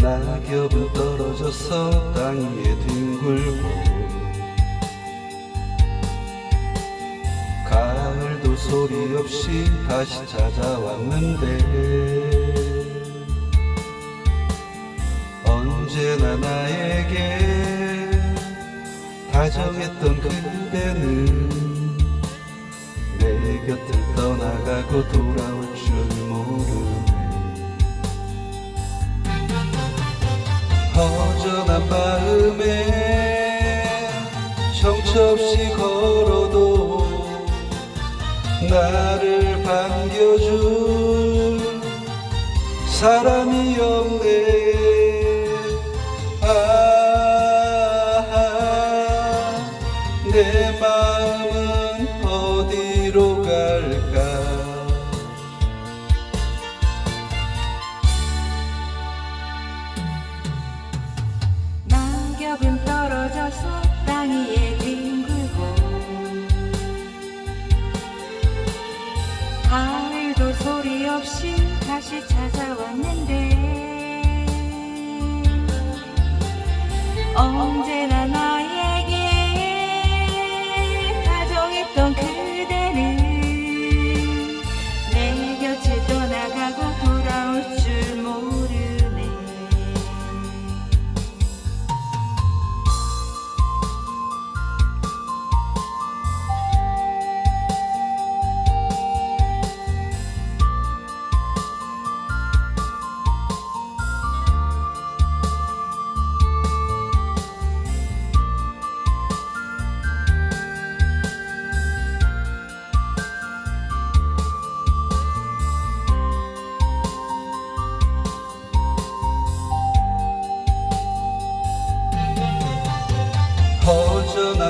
낙엽은 떨어져서 땅 위에 뒹굴고 가을도 소리 없이 다시 찾아왔는데 언제나 나에게 다정했던 그대는 내 곁을 떠나가고 돌아 허전한 마음에 정처 없이 걸어도 나를 반겨줄 사람이 없 가을도 소리 없이 다시 찾아왔는데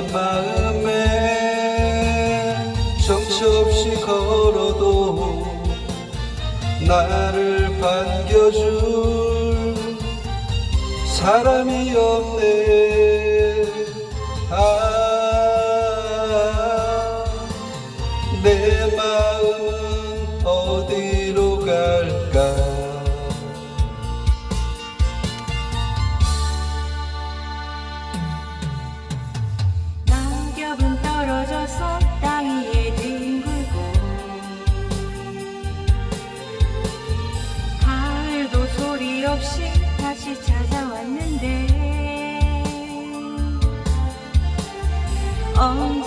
한 마음에 정처 없이 걸어도 나를 반겨줄 사람이 없네. 아, 내 마음은 어디로 갈 언